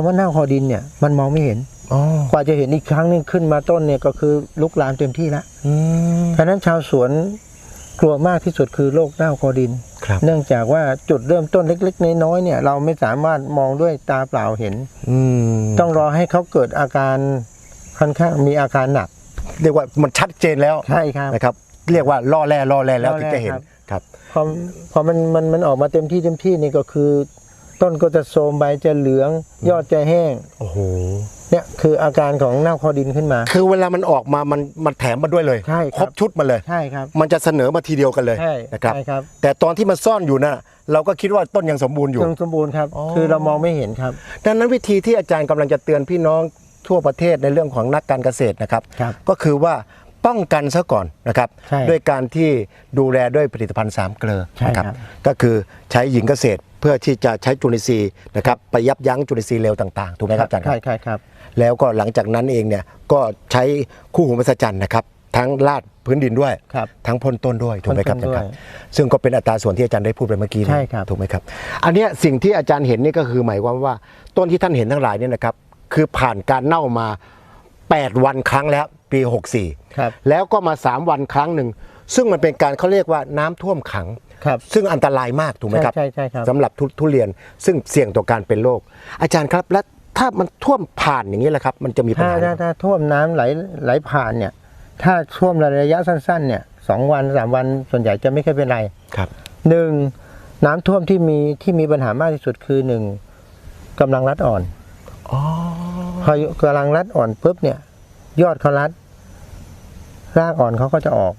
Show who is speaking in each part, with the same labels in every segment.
Speaker 1: คำว่าเน่าคอดินเนี่ยมันมองไม่เห็น
Speaker 2: อ๋อก
Speaker 1: ว่าจะเห็นอีกครั้งหนึงขึ้นมาต้นเนี่ยก็คือลุกลามเต็มที่แล้ว
Speaker 2: อืม
Speaker 1: เพราะฉะนั้นชาวสวนกลัวมากที่สุดคือโรคเน่าคอดิน
Speaker 2: ครับ
Speaker 1: เนื่องจากว่าจุดเริ่มต้นเล็ก ๆ น้อยๆเนี่ย เราไม่สามารถมองด้วยตาเปล่าเห็น
Speaker 2: อืม
Speaker 1: ต้องรอให้เขาเกิดอาการค่อนข้างมีอาการหนัก
Speaker 2: เรียกว่ามันชัดเจนแล้ว
Speaker 1: ใช่ครับ
Speaker 2: นะครับ เรียกว่าล่อแร่ล่อแร่แล้ว
Speaker 1: ล่อ
Speaker 2: ถึง
Speaker 1: แร่
Speaker 2: จะเห็น
Speaker 1: ครับ
Speaker 2: ครับ
Speaker 1: พอพอมันมันมันออกมาเต็มที่เต็มที่นี่ก็คือ ต้นก็จะโทรมใบจะเหลือง ยอดจะแห้ง
Speaker 2: โอ้โห
Speaker 1: เนี่ยคืออาการของเน่าคอดินขึ้นมา
Speaker 2: คือเวลามันออกมามันมันแถมมาด้วยเลย
Speaker 1: ใช่ครับ
Speaker 2: ครบชุดมาเลย
Speaker 1: ใช่ครับ
Speaker 2: มันจะเสนอมาทีเดียวกันเลย
Speaker 1: ใช่
Speaker 2: นะครับ
Speaker 1: ใช่ครับ
Speaker 2: แต่ตอนที่มันซ่อนอยู่น่ะเราก็คิดว่าต้นยังสมบูรณ์อยู่
Speaker 1: ยังสมบูรณ์ครับ
Speaker 2: อ๋อ
Speaker 1: คือเรามองไม่เห็นครับ
Speaker 2: ดังนั้นวิธีที่อาจารย์กำลังจะเตือนพี่น้องทั่วประเทศในเรื่องของนักการเกษตรนะครับ
Speaker 1: ครับ
Speaker 2: ก็คือว่า ป้องกันซะก่อนนะครับ
Speaker 1: ใช่
Speaker 2: ด้วยการที่ดูแลด้วยผลิตภัณฑ์สามเกลือ
Speaker 1: ใช่
Speaker 2: นะครับ ก็คือใช้หญิงเกษตรเพื่อที่จะใช้จุลินทรีย์นะครับไปยับยั้งจุลินทรีย์เร็วต่างๆถูกไหมครับอาจารย์ค
Speaker 1: ใช่
Speaker 2: รับ
Speaker 1: ใช่ครับ
Speaker 2: แล้วก็หลังจากนั้นเองเนี่ยก็ใช้คู่หูมหัศจรรย์นะครับ ทั้งลาดพื้นดินด้วย
Speaker 1: ครับ
Speaker 2: ทั้งพ่นต้นด้วยถูกไหมครับ
Speaker 1: พ่นต้น
Speaker 2: อาจารย์ค
Speaker 1: ด้
Speaker 2: รั
Speaker 1: วย
Speaker 2: บซึ่งก็เป็นอัตราส่วนที่อาจารย์ได้พูดไปเมื่อกี้นี้
Speaker 1: ใช่ครับ
Speaker 2: ถูกไหมครับ อันเนี้ยสิ่งที่อาจารย์เห็นนี่ก็คือหมายความว่าต้นที่ท่านเห็นทั้งหลายเนี่ยนะครับ คือผ่านการเน่ามา 8 วันครั้งแล้วปี 64
Speaker 1: ครับ
Speaker 2: แล้วก็มา 3 วันครั้งหนึ่ง ซึ่งมันเป็นการเขาเรียกว่าน้ำท่วมขัง
Speaker 1: ครับ
Speaker 2: ซึ่งอันตรายมากถูกไหมครับ
Speaker 1: ใช่ใช่ใช่ครับ
Speaker 2: สำหรับทุทุเรียนซึ่งเสี่ยงต่อการเป็นโรคอาจารย์ครับ และถ้ามันท่วมผ่านอย่างนี้แหละครับ มันจะมีปัญ
Speaker 1: ถ้า
Speaker 2: หาไหม
Speaker 1: ถ้าถ้าท่วมน้ำไหลไหลผ่านเนี่ย ถ้าท่วมระยะสั้น ๆ เนี่ยสองวันสามวันส่วนใหญ่จะไม่ค่อยเป็นไร
Speaker 2: ครับ
Speaker 1: หนึ่งน้ำท่วมที่มีที่มีปัญหามากที่สุดคือหนึ่งกำลังรัดอ่อน
Speaker 2: อ๋อ
Speaker 1: พอกำลังรัดอ่อนปุ๊บเนี่ย ยอดเขารัด รากอ่อนเขาก็จะออก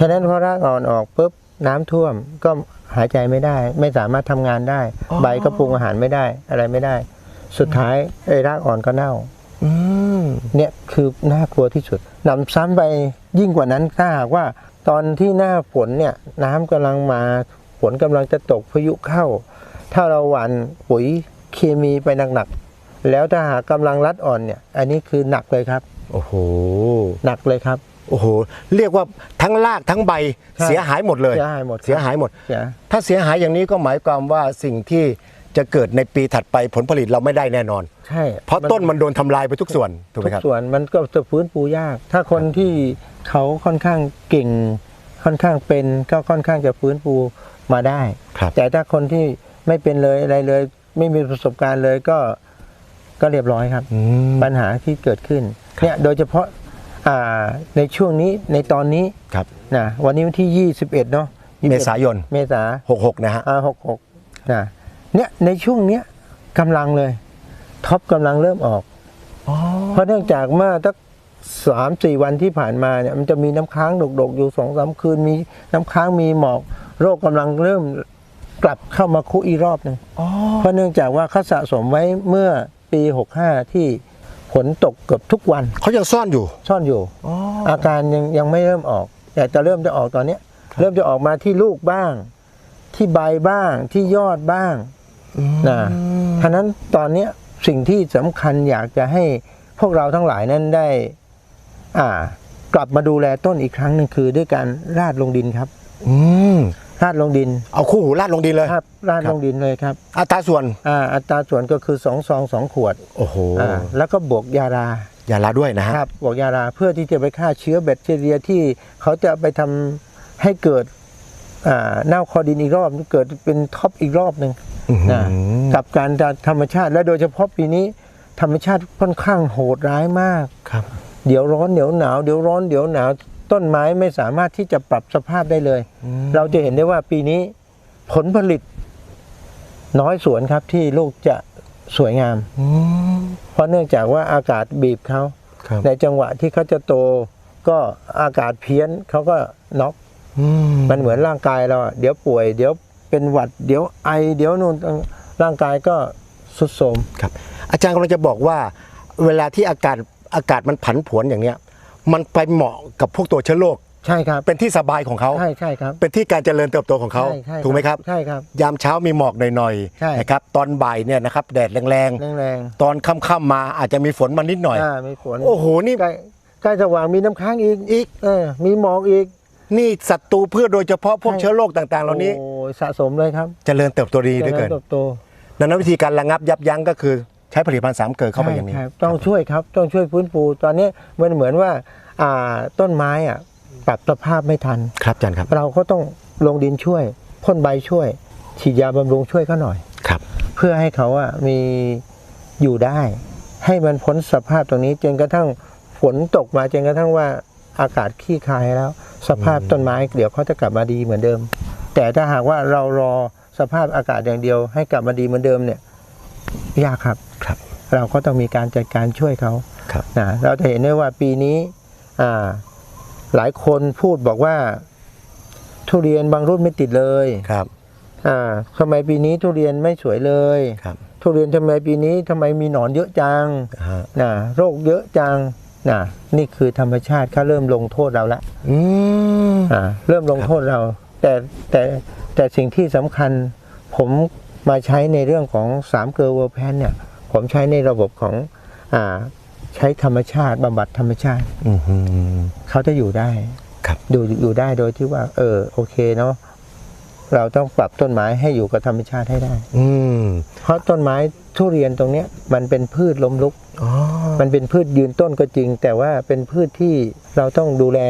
Speaker 1: ฉะนั้นพอรากอ่อนออกปุ๊บน้ำท่วมก็หายใจไม่ได้ ไม่สามารถทำงานได้ ใบก็ปรุงอาหารไม่ได้อะไรไม่ได้ สุดท้ายไอ้รากอ่อนก็เน่า
Speaker 2: อืม
Speaker 1: เนี่ยคือน่ากลัวที่สุดหนำซ้ำไปยิ่งกว่านั้นถ้าหากว่า ตอนที่หน้าฝนเนี่ย น้ำกำลังมาฝนกำลังจะตกพายุเข้า ถ้าเราหว่านปุ๋ยเคมีไปหนักๆแล้วถ้าหากกำลังรัดอ่อนเนี่ย อันนี้คือหนักเลยครับ
Speaker 2: โอ้โห
Speaker 1: หนักเลยครับ
Speaker 2: โอ้โหเรียกว่าทั้งรากทั้งใบ
Speaker 1: ใช่
Speaker 2: เสียหายหมดเลย
Speaker 1: เสียหายหมดครับ
Speaker 2: เสียหายหมด
Speaker 1: เสีย
Speaker 2: ถ้าเสียหายอย่างนี้ก็หมายความว่าสิ่งที่จะเกิดในปีถัดไปผลผลิตเราไม่ได้แน่นอน
Speaker 1: ใช่
Speaker 2: เพราะต้นมันโดนทำลายไปทุกส่วนถูกไห
Speaker 1: ทุ
Speaker 2: ม
Speaker 1: ก
Speaker 2: ครับ
Speaker 1: ส่วนมันก็จะฟื้นฟูยาก ถ้าคนที่เขาค่อนข้างเก่ง ค่อนข้างเป็นก็ค่อนข้างจะฟื้นฟูมาได้
Speaker 2: ครับ
Speaker 1: แต่ถ้าคนที่ไม่เป็นเลยอะไรเลย ไม่มีประสบการณ์เลยก็ก็เรียบร้อยครับ
Speaker 2: อืม
Speaker 1: ปัญหาที่เกิดขึ้นเนี่ยโดยเฉพาะอ่า ในช่วงนี้ในตอนนี้
Speaker 2: ครับ
Speaker 1: นะวันนี้วันที่ 21เนาะ21
Speaker 2: เมษายน
Speaker 1: เมษา
Speaker 2: 66นะฮะ
Speaker 1: อ่าหกหกนะเนี่ยในช่วงเนี้ยกำลังเลยท็อปกำลังเริ่มออกเพราะเนื่องจากเมื่อสักสามสี่วันที่ผ่านมาเนี่ยมันจะมีน้ำค้างดกๆอยู่สองสามคืนมีน้ำค้างมีหมอก โรคกำลังเริ่มกลับเข้ามาคุกอีกรอบหนึงเพราะเนื่องจากว่าเขาสะสมไว้เมื่อปีหกห้าที่ ฝนตกเกือบทุกวัน
Speaker 2: เขายังซ่อนอยู่
Speaker 1: ซ่อนอยู่ อาการยังยังไม่เริ่มออก แต่จะเริ่มจะออกตอนเนี้ย เริ่มจะออกมาที่ลูกบ้าง ที่ใบบ้างที่ยอดบ้างนะฉะนั้นตอนเนี้ยสิ่งที่สำคัญอยากจะให้พวกเราทั้งหลายนั้นได้ อ่า กลับมาดูแลต้นอีกครั้งหนึ่งคือด้วยการราดลงดินครับ
Speaker 2: อืม
Speaker 1: ราดลงดิน
Speaker 2: เอาคู่หูลาดลงดินเลย
Speaker 1: ครับราด
Speaker 2: ครับ
Speaker 1: ลงดินเลยครับ
Speaker 2: อัตราส่วน
Speaker 1: อ่าอัตราส่วนก็คือสองซองสองขวด
Speaker 2: โอ้โห
Speaker 1: อ่าแล้วก็บวกยารา
Speaker 2: อย่าลาด้วยนะฮะ
Speaker 1: ครับบอกยาราเพื่อที่จะไปฆ่าเชื้อแบคทีเรียที่เขาจะไปทำให้เกิดอ่าเน่าคอดินอีกรอบเกิดเป็นท็อปอีกรอบหนึ่ง
Speaker 2: อื้อหือ
Speaker 1: นะกับการธรรมชาติและโดยเฉพาะปีนี้ ธรรมชาติค่อนข้างโหดร้ายมาก
Speaker 2: ครับ
Speaker 1: เดี๋ยวร้อนเดี๋ยวหนาวเดี๋ยวร้อนเดี๋ยวหนาว ต้นไม้ไม่สามารถที่จะปรับสภาพได้เลย เราจะเห็นได้ว่าปีนี้ผลผลิต น้อยสวนครับที่ลูกจะสวยงาม
Speaker 2: อืม
Speaker 1: เพราะเนื่องจากว่าอากาศบีบเขา
Speaker 2: ครับ
Speaker 1: ในจังหวะที่เขาจะโตก็อากาศเพี้ยนเขาก็น็อก
Speaker 2: อืม
Speaker 1: มันเหมือนร่างกายเราอะเดี๋ยวป่วย เดี๋ยวเป็นหวัด เดี๋ยวไอ เดี๋ยวนู่นร่างกายก็สุดโทรม
Speaker 2: ครับ อาจารย์กำลังจะบอกว่า เวลาที่อากาศอากาศมันผันผวนอย่างเนี้ย มันไปเหมาะกับพวกตัวเชื้อโรค
Speaker 1: ใช่ครับ
Speaker 2: เป็นที่สบายของเขา
Speaker 1: ใช่ใช่ครับ
Speaker 2: เป็นที่การเจริญเติบโตของเขา
Speaker 1: ใช่ใช่
Speaker 2: ถูกไหมครับ
Speaker 1: ใช่ครับ
Speaker 2: ยามเช้ามีหมอกหน่อย
Speaker 1: ใช่
Speaker 2: ๆนะครับตอนบ่ายเนี่ยนะครับแดดแรง
Speaker 1: แรงแรง
Speaker 2: ๆ ตอนค่ำๆมาอาจจะมีฝนมานิดหน่อย
Speaker 1: อ่ามีฝน
Speaker 2: โอ้โหนี่
Speaker 1: ใกล้ใกล้สว่างมีน้ำค้างอีก
Speaker 2: อีก
Speaker 1: เออมีหมอกอีก
Speaker 2: นี่ศัตรูพืชโดยเฉพาะพวก
Speaker 1: ใช่
Speaker 2: เชื้อโรคต่างๆ เหล่านี้
Speaker 1: โอ้ยสะสมเลยครับ
Speaker 2: เจริญเติบโตดีเหลือ
Speaker 1: เจริ
Speaker 2: เกิ
Speaker 1: ญ
Speaker 2: น
Speaker 1: เติบโต
Speaker 2: ดังนั้นวิธีการระงับยับยั้งก็คือใช้ผลิตภัณฑ์สามเกลือเข้าไปอย่างนี้
Speaker 1: ใช่ครับต้องช่วยครับต้องช่วยฟื้นฟูตอนนี้มันเหมือนว่าอ่าต้นไม้อะปรับสภาพไม่ทัน
Speaker 2: ครับอาจารย์ครับ
Speaker 1: เราก็ต้องลงดินช่วยพ่นใบช่วย ฉีดยาบำรุงช่วยเขาหน่อย
Speaker 2: ครับ
Speaker 1: เพื่อให้เขาอะมีอยู่ได้ ให้มันพ้นสภาพตรงนี้จนกระทั่งฝนตกมาจนกระทั่งว่าอากาศขี้คายแล้ว สภาพต้นไม้เดี๋ยวเขาจะกลับมาดีเหมือนเดิม แต่ถ้าหากว่าเรารอสภาพอากาศอย่างเดียว ให้กลับมาดีเหมือนเดิมเนี่ย ยากครับ
Speaker 2: ครับ
Speaker 1: เราก็ต้องมีการจัดการช่วยเขา
Speaker 2: ครับ
Speaker 1: นะเราจะเห็นได้ว่าปีนี้อ่าหลายคนพูดบอกว่า ทุเรียนบางรุ่นไม่ติดเลย
Speaker 2: ครับ
Speaker 1: อ่าทำไมปีนี้ทุเรียนไม่สวยเลย
Speaker 2: ครับ
Speaker 1: ทุเรียนทำไมปีนี้ทำไมมีหนอนเยอะจัง
Speaker 2: ฮะ
Speaker 1: นะโรคเยอะจังนะนี่คือธรรมชาติเขาเริ่มลงโทษเราละ
Speaker 2: อืม
Speaker 1: อ่าเริ่มลงโทษเรา แต่แต่แต่สิ่งที่สำคัญผม มาใช้ในเรื่องของสามเกลือเวอร์แพนเนี่ยผมใช้ในระบบของอ่าใช้ธรรมชาติบำบัดธรรมชาติ
Speaker 2: อืมอืม
Speaker 1: เขาจะอยู่ได้
Speaker 2: ครับ
Speaker 1: ดูอยู่ได้โดยที่ว่า เออโอเคเนาะเราต้องปรับต้นไม้ให้อยู่กับธรรมชาติให้ได้
Speaker 2: อืม
Speaker 1: เพราะต้นไม้ทุเรียนตรงเนี้ย มันเป็นพืชล้มลุก
Speaker 2: อ๋อ
Speaker 1: มันเป็นพืชยืนต้นก็จริง แต่ว่าเป็นพืชที่เราต้องดูแล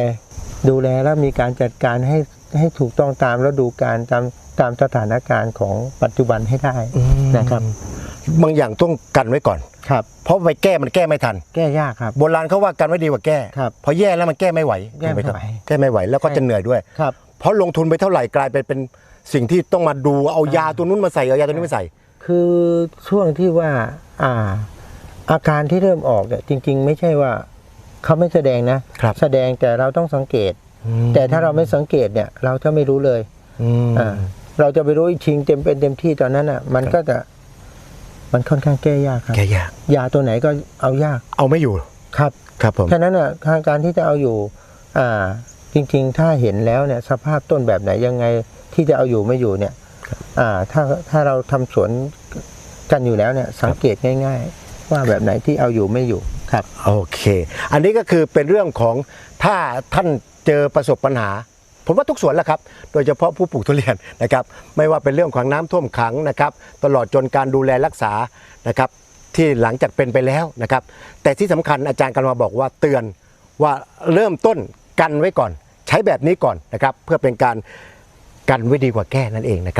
Speaker 1: ดูแลแล้วมีการจัดการให้ให้ถูกต้องตามฤดูกาลตาม ตามสถานการณ์ของปัจจุบันให้ได้
Speaker 2: อืม
Speaker 1: นะครับ
Speaker 2: บางอย่างต้องกันไว้ก่อน
Speaker 1: ครับ
Speaker 2: เพราะไปแก้มันแก้ไม่ทัน
Speaker 1: แก้ยากครับ
Speaker 2: โบราณเขาว่ากันไว้ดีกว่าแก้
Speaker 1: ครับ
Speaker 2: พอแย่แล้วมันแก้ไม่ไหว
Speaker 1: แก้ไม่
Speaker 2: ถูก
Speaker 1: ไหว
Speaker 2: ครับแก้ไม่ไหวแล้วก็
Speaker 1: ใช่
Speaker 2: จะเหนื่อยด้วย
Speaker 1: ครับ
Speaker 2: เพราะลงทุนไปเท่าไหร่กลายไปเป็นสิ่งที่ต้องมาดูเอายาตัวนู้นมาใส่เอายาตัวนี้มาใส่
Speaker 1: คือช่วงที่ว่าอ่า อาการที่เริ่มออกเนี่ยจริง ๆ ไม่ใช่ว่าเขาไม่แสดงนะ
Speaker 2: ครับ
Speaker 1: แสดงแต่เราต้องสังเกต แต่ถ้าเราไม่สังเกตเนี่ย เราจะไม่รู้เลย
Speaker 2: อืม
Speaker 1: อ่า เราจะไปรู้อีกชิงเต็มเป็นเต็มที่ตอนนั้นอะ มันก็จะมันค่อนข้างแก้ยากครับ
Speaker 2: แก้ยาก
Speaker 1: ยาตัวไหนก็เอายาก
Speaker 2: เอาไม่อยู่
Speaker 1: ครับ
Speaker 2: ครับผม
Speaker 1: ฉะนั้นอะการที่จะเอาอยู่ อ่า จริง ๆ ถ้าเห็นแล้วเนี่ย สภาพต้นแบบไหนยังไงที่จะเอาอยู่ไม่อยู่เนี่ย อ่า ถ้าถ้าเราทำสวนกันอยู่แล้วเนี่ย สังเกตง่าย ๆ ว่าแบบไหนที่เอาอยู่ไม่อยู่ครับ
Speaker 2: โอเค อันนี้ก็คือเป็นเรื่องของถ้าท่านเจอประสบปัญหา ผมว่าทุกสวนแหละครับ โดยเฉพาะผู้ปลูกทุเรียนนะครับ ไม่ว่าเป็นเรื่องของน้ำท่วมขังนะครับ ตลอดจนการดูแลรักษานะครับ ที่หลังจากเป็นไปแล้วนะครับ แต่ที่สำคัญอาจารย์กันมาบอกว่าเตือนว่าเริ่มต้นกันไว้ก่อน ใช้แบบนี้ก่อนนะครับ เพื่อเป็นการกันไว้ดีกว่าแก้นั่นเองนะครับ